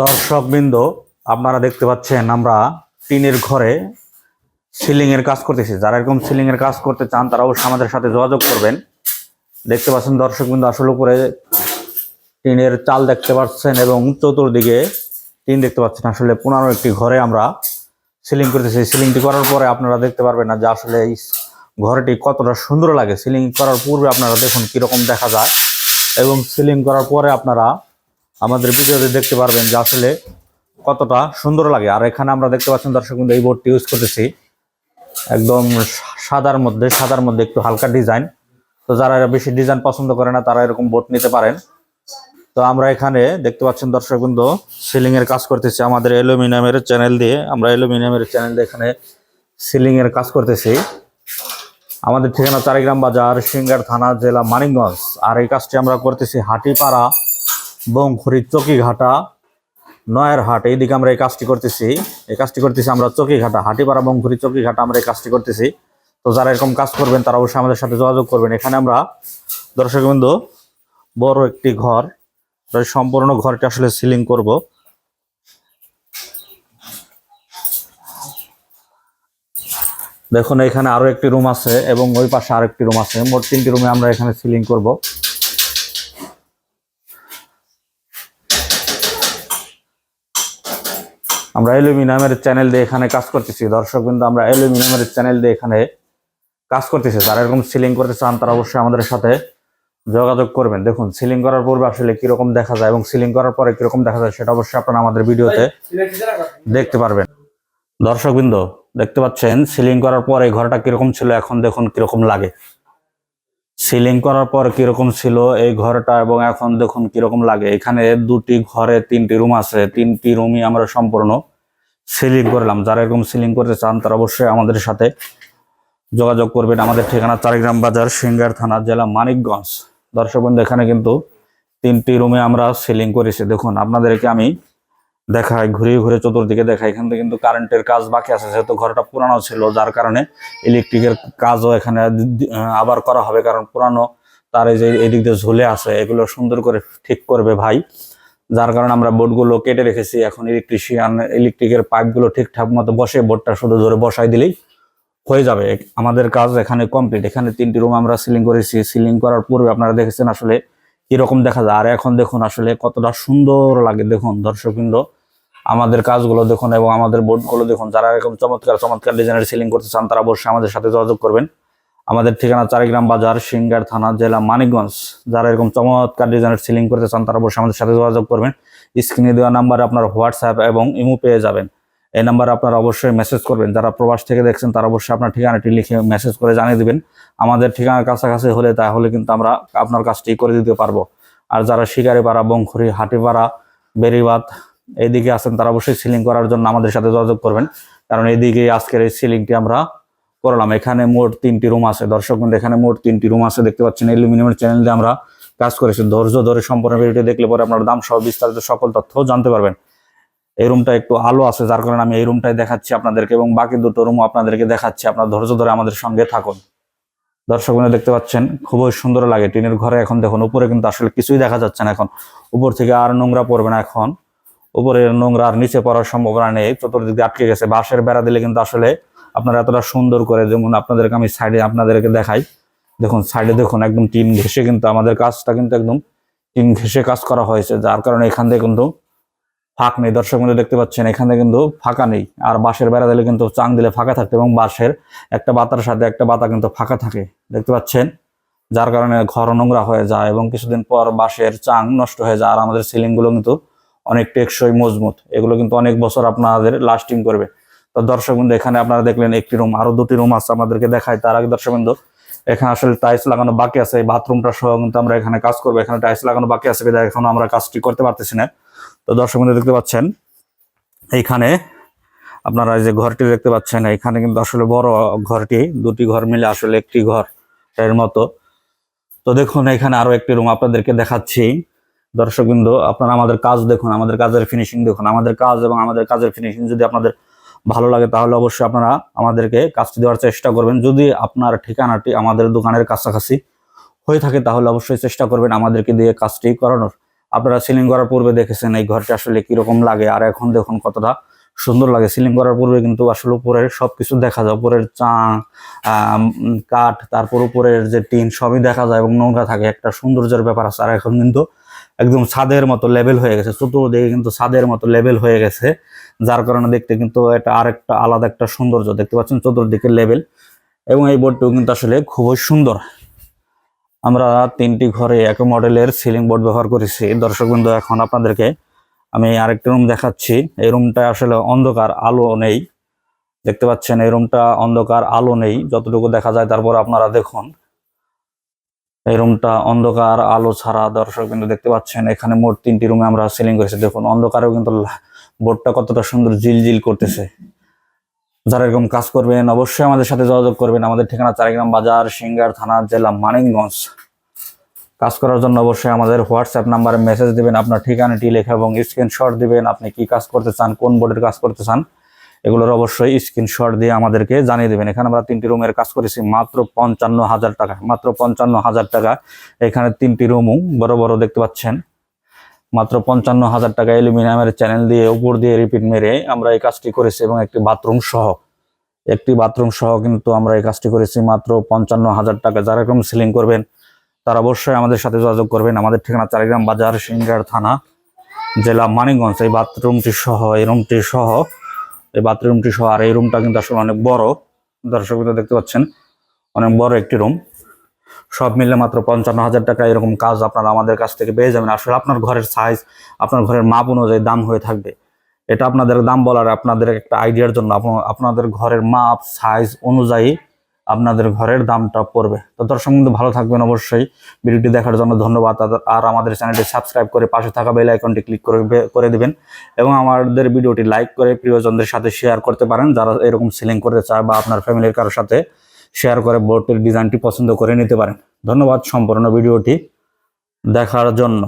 দর্শকবৃন্দ, আপনারা দেখতে পাচ্ছেন আমরা টিনের ঘরে সিলিং এর কাজ করতেছি। যারা এরকম সিলিং এর কাজ করতে চান, তারা অবশ্যই আমাদের সাথে যোগাযোগ করবেন। দেখতে পাচ্ছেন দর্শকবৃন্দ আসলে উপরে টিনের চাল দেখতে পাচ্ছেন এবং চতুর্দিকে টিন দেখতে পাচ্ছেন। আসলে পুনরায় একটি ঘরে আমরা সিলিং করতেছি। সিলিংটি করার পরে আপনারা দেখতে পারবেন না যে আসলে এই ঘরটি কতটা সুন্দর লাগে। সিলিং করার পূর্বে আপনারা দেখুন কীরকম দেখা যায়। এবং সিলিং করার পরে আপনারা আমাদের ভিডিওতে দেখতে পারবেন যে আসলে কতটা সুন্দর লাগে। আর এখানে আমরা দেখতে পাচ্ছেন দর্শক বন্ধু, এই বোর্ডটি ইউজ করতেছি। একদম সাদার মধ্যে সাদার মধ্যে একটু হালকা ডিজাইন। তো যারা বেশি ডিজাইন পছন্দ করে না, তারা এরকম বোর্ড নিতে পারেন। তো আমরা এখানে দেখতে পাচ্ছেন দর্শক বন্ধু, সিলিং এর কাজ করতেছি আমাদের অ্যালুমিনিয়ামের চ্যানেল দিয়ে। আমরা অ্যালুমিনিয়ামের চ্যানেল দিয়ে এখানে সিলিং এর কাজ করতেছি। আমাদের ঠিকানা চারিগ্রাম বাজার, সিঙ্গার থানা, জেলা মানিকগঞ্জ। আর এই কাজটি আমরা করতেছি হাটিপাড়া বংখুরি চকিঘাটা নয়ের হাট, এইদিকে আমরা এই কাজটি করতেছি। এই কাজটি করতেছি আমরা চকিঘাটা হাটিপাড়া বংখুরি চকিঘাটা আমরা এই কাজটি করতেছি। তো যারা এরকম কাজ করবেন, তারা অবশ্যই আমাদের সাথে যোগাযোগ করবেন। এখানে আমরা, দর্শক বিন্দু, বড় একটি ঘর সম্পূর্ণ ঘরটি আসলে সিলিং করব। দেখুন, এখানে আরও একটি রুম আছে এবং ওই পাশে আরেকটি রুম আছে। মোট তিনটি রুমে আমরা এখানে সিলিং করব। আমরা অ্যালুমিনিয়ামের চ্যানেল দিয়ে এখানে কাজ করতেছি। দর্শক কিন্তু আমরা অ্যালুমিনিয়ামের চ্যানেল দিয়ে এখানে কাজ করতেছি। যারা এরকম সিলিং করতে চান, তারা অবশ্যই আমাদের সাথে যোগাযোগ করবেন। দেখুন সিলিং করার পূর্বে আসলে কীরকম দেখা যায় এবং সিলিং করার পরে কীরকম দেখা যায় সেটা অবশ্যই আপনারা আমাদের ভিডিওতে দেখতে পারবেন। দর্শকবৃন্দ দেখতে পাচ্ছেন সিলিং করার পরে ঘরটা কীরকম ছিল, এখন দেখুন কীরকম লাগে। সিলিং করার পর কীরকম ছিল এই ঘরটা এবং এখন দেখুন কীরকম লাগে। এখানে দুটি ঘরে তিনটি রুম আছে, তিনটি রুমই আমরা সম্পূর্ণ সিলিং করলাম। যারা এরকম সিলিং করতে চান তারা অবশ্যই আমাদের সাথে যোগাযোগ করবেন। আমাদের ঠিকানা চারিগ্রাম বাজার, সিঙ্গার থানা, জেলা মানিকগঞ্জ। দর্শক বন্ধু, এখানে কিন্তু তিনটি রুমে আমরা সিলিং করেছি। দেখুন, আপনাদেরকে আমি দেখাই ঘুরে ঘুরে চতুর্দিকে দেখাই এখান থেকে কিন্তু কারেন্টের কাজ বাকি আছে, যেহেতু ঘরটা পুরানো ছিল, যার কারণে ইলেকট্রিকের কাজও এখানে আবার করা হবে, কারণ পুরানো তার এই যে এদিক দিয়ে ঝুলে আছে, এগুলো সুন্দর করে ঠিক করবে ভাই। যার কারণে আমরা বোর্ডগুলো কেটে রেখেছি, এখন ইলেকট্রিশিয়ান ইলেকট্রিকের পাইপগুলো ঠিকঠাক মতো বসে, বোর্ডটা শুধু ধরে বসাই দিলেই হয়ে যাবে। আমাদের কাজ এখানে কমপ্লিট এখানে তিনটি রুম আমরা সিলিং করেছি। সিলিং করার পূর্বে আপনারা দেখেছেন আসলে কীরকম দেখা যায়? আর এখন দেখুন আসলে কতটা সুন্দর লাগে দেখুন দর্শকবৃন্দ। আমাদের কাজগুলো দেখুন এবং আমাদের বোর্ডগুলো দেখুন, যারা এরকম চমৎকার চমৎকার ডিজাইনের সিলিং করতে চান, তারা অবশ্যই আমাদের সাথে যোগাযোগ করবেন। আমাদের ঠিকানা চারিগ্রাম বাজার, সিঙ্গার থানা, জেলা মানিকগঞ্জ। যারা এরকম চমৎকার ডিজাইনের সিলিং করতে চান, তারা অবশ্যই আমাদের সাথে যোগাযোগ করবেন। স্ক্রিনে দেওয়া নাম্বারে আপনার হোয়াটসঅ্যাপ এবং ইমো পেয়ে যাবেন। এই নাম্বারে আপনারা অবশ্যই মেসেজ করবেন। যারা প্রবাস থেকে দেখছেন, তারা অবশ্যই আপনার ঠিকানাটি লিখে মেসেজ করে জানিয়ে দেবেন। আমাদের ঠিকানার কাছাকাছি হলে তাহলে কিন্তু আমরা আপনার কাজটি করে দিতে পারব। আর যারা শিকারিপাড়া, বংখুরি, হাটিপাড়া বেরিবাদ এইদিকে আছেন, তারা অবশ্যই সিলিং করার জন্য আমাদের সাথে যোগাযোগ করবেন। কারণ এইদিকে আজকের এই সিলিংটি আমরা করলাম। এখানে মোট তিনটি রুম আছে। দর্শক এখানে মোট তিনটি রুম আছে। দেখতে পাচ্ছেন অ্যালুমিনিয়ামের চ্যানেল দিয়ে আমরা কাজ করেছি। ধৈর্য ধরে সম্পূর্ণ ভিডিওটি দেখলে পরে আপনার দাম সহ বিস্তারিত সকল তথ্য জানতে পারবেন। এই রুমটা একটু আলো আছে, যার কারণে আমি এই রুমটাই দেখাচ্ছি আপনাদেরকে এবং বাকি দুটো রুম আপনাদেরকে দেখাচ্ছি। আপনার ধৈর্য ধরে আমাদের সঙ্গে থাকুন। দর্শক দেখতে পাচ্ছেন, খুবই সুন্দর লাগে। টিনের ঘরে এখন দেখুন, উপরে কিন্তু আসলে কিছুই দেখা যাচ্ছে না এখন। উপর থেকে আর নোংরা পড়বে না এখন। উপরে নোংরা আর নিচে পড়ার সম্ভাবনা নেই। চতুর্দিক আটকে গেছে। বাঁশের বেড়া দিলে কিন্তু আসলে আপনারা এতটা সুন্দর করে, যেমন আপনাদেরকে আমি সাইডে আপনাদেরকে দেখাই। দেখুন সাইডে দেখুন, একদম টিন ঘেসে কিন্তু আমাদের কাজটা কিন্তু একদম টিন ঘেসে কাজ করা হয়েছে। যার কারণে এখান থেকে কিন্তু ফাঁক নেই। দর্শক বন্ধু, দেখতে পাচ্ছেন, এখানে কিন্তু ফাঁকা নেই। আর বাঁশের বেড়া দিলে কিন্তু চাং দিলে ফাঁকা থাকতো এবং বাঁশের একটা বাতার সাথে একটা বাতা কিন্তু ফাঁকা থাকে। দেখতে পাচ্ছেন, যার কারণে ঘর নোংরা হয়ে যায় এবং কিছুদিন পর বাঁশের চাং নষ্ট হয়ে যায়। আর আমাদের সিলিংগুলো কিন্তু অনেক টেকসই, মজবুত। এগুলো কিন্তু অনেক বছর আপনাদের লাস্টিং করবে। তো দর্শক বন্ধু, এখানে আপনারা দেখলেন একটি রুম আরও দুটি রুম আছে আমাদেরকে দেখায়। তার আগে দর্শক বন্ধু, এখানে আসলে টাইলস লাগানো বাকি আছে। বাথরুমটা সহ কিন্তু আমরা এখানে কাজ করব। এখানে টাইলস লাগানো বাকি আছে এখন আমরা কাজটি করতে পারতেছি না। তো দর্শক বন্ধু, দেখতে পাচ্ছেন, এইখানে আপনারা যে ঘরটি দেখতে পাচ্ছেন এখানে কিন্তু আসলে বড় ঘরটি, দুটি ঘর মিলে আসলে একটি ঘর এর মতো। তো দেখুন, এখানে আরও একটি রুম আপনাদেরকে দেখাচ্ছি। দর্শকবৃন্দ আপনারা আমাদের কাজ দেখুন, আমাদের কাজের ফিনিশিং দেখুন। আমাদের কাজ এবং আমাদের কাজের ফিনিশিং যদি আপনাদের ভালো লাগে, তাহলে অবশ্যই আপনারা আমাদেরকে কাজটি দেওয়ার চেষ্টা করবেন। যদি আপনার ঠিকানাটি আমাদের দোকানের কাছাকাছি হয়ে থাকে, তাহলে অবশ্যই চেষ্টা করবেন আমাদেরকে দিয়ে কাজটি করানোর। আপনারা সিলিং করার পূর্বে দেখেছেন এই ঘরটা আসলে কীরকম লাগে, আর এখন দেখুন কতটা সুন্দর লাগে। সিলিং করার পূর্বে কিন্তু আসলে উপরের সবকিছু দেখা যায়। উপরের চা কাঠ, তারপর উপরের যে টিন সবই দেখা যায় এবং নোংরা থাকে। একটা সৌন্দর্যের ব্যাপার আছে। আর এখন কিন্তু একদম ছাদের মতো লেভেল হয়ে গেছে। চতুর্দিকে কিন্তু ছাদের মতো লেভেল হয়ে গেছে, যার কারণে দেখতে কিন্তু এটা আরেকটা আলাদা একটা সৌন্দর্য। দেখতে পাচ্ছেন চতুর্দিকে লেভেল এবং এই বোর্ডটিও কিন্তু আসলে খুবই সুন্দর। আমরা তিনটি ঘরে এক মডেলের সিলিং বোর্ড ব্যবহার করেছি। দর্শক বিন্দু, এখন আপনাদেরকে আমি আরেকটি রুম দেখাচ্ছি। এই রুমটা আসলে অন্ধকার, আলো নেই। দেখতে পাচ্ছেন, এই রুমটা অন্ধকার, আলো নেই। যতটুকু দেখা যায়, তারপর আপনারা দেখুন। এই রুমটা অন্ধকার, আলো ছাড়া দর্শক কিন্তু দেখতে পাচ্ছেন। এখানে মোট তিনটি রুমে আমরা সিলিং করেছি। দেখুন, অন্ধকারেও কিন্তু বোর্ডটা কতটা সুন্দর জিলজিল করতেছে। যারা এরকম কাজ করবেন, অবশ্যই আমাদের সাথে যোগাযোগ করবেন। আমাদের ঠিকানা চারিগ্রাম বাজার, সিঙ্গার থানা, জেলা মানিকগঞ্জ। কাজ করার জন্য অবশ্যই আমাদের হোয়াটসঅ্যাপ নাম্বারে মেসেজ দিবেন, আপনার ঠিকানাটি, লেখা এবং স্ক্রিনশট দিবেন, আপনি কি কাজ করতে চান, কোন বোর্ডের কাজ করতে চান, এগুলোর অবশ্যই স্ক্রিনশট দিয়ে আমাদেরকে জানিয়ে দেবেন। এখানে আমরা তিনটি রুমের কাজ করেছি, মাত্র পঞ্চান্ন হাজার টাকা, মাত্র পঞ্চান্ন হাজার টাকা। এখানে তিনটি রুমও বড় বড় দেখতে পাচ্ছেন। মাত্র পঞ্চান্ন হাজার টাকা অ্যালুমিনিয়ামের চ্যানেল দিয়ে উপর দিয়ে রিপিট মেরে আমরা এই কাজটি করেছি এবং একটি বাথরুম সহ, একটি বাথরুম সহ কিন্তু আমরা এই কাজটি করেছি মাত্র পঞ্চান্ন হাজার টাকা। যারা এরকম সিলিং করবেন, তারা অবশ্যই আমাদের সাথে যোগাযোগ করবেন। আমাদের ঠিকানা চারিগ্রাম বাজার, সিঙ্গার থানা, জেলা মানিকগঞ্জ। এই বাথরুমটি সহ, এই রুমটি সহ, এই বাথরুমটি সহ, আর এই রুমটা কিন্তু আসলে অনেক বড়। দর্শক দেখতে পাচ্ছেন, অনেক বড় একটি রুম সব মিলে মাত্র পঞ্চান্ন হাজার টাকা এরকম কাজ আপনারা আমাদের কাছ থেকে পেয়ে যাবেন। আসলে আপনার ঘরের সাইজ আপনার ঘরের মাপ অনুযায়ী দাম হয়ে থাকবে। এটা আপনাদের দাম বলার আপনাদের একটা আইডিয়ার জন্য। আপনাদের ঘরের মাপ সাইজ অনুযায়ী আপনাদের ঘরের দামটা পড়বে। তো দর্শক বন্ধু, ভালো থাকবেন অবশ্যই। ভিডিওটি দেখার জন্য ধন্যবাদ। আর- আমাদের চ্যানেলটি সাবস্ক্রাইব করে পাশে থাকা বেল আইকনটি ক্লিক করে করে দিবেন। এবং আমাদের ভিডিওটি লাইক করে প্রিয়জনদের সাথে শেয়ার করতে পারেন। যারা এরকম সিলিং করতে চায় বা আপনার ফ্যামিলির কারোর সাথে শেয়ার করে বোর্ডের ডিজাইনটি পছন্দ করে নিতে পারেন। ধন্যবাদ সম্পূর্ণ ভিডিওটি দেখার জন্য।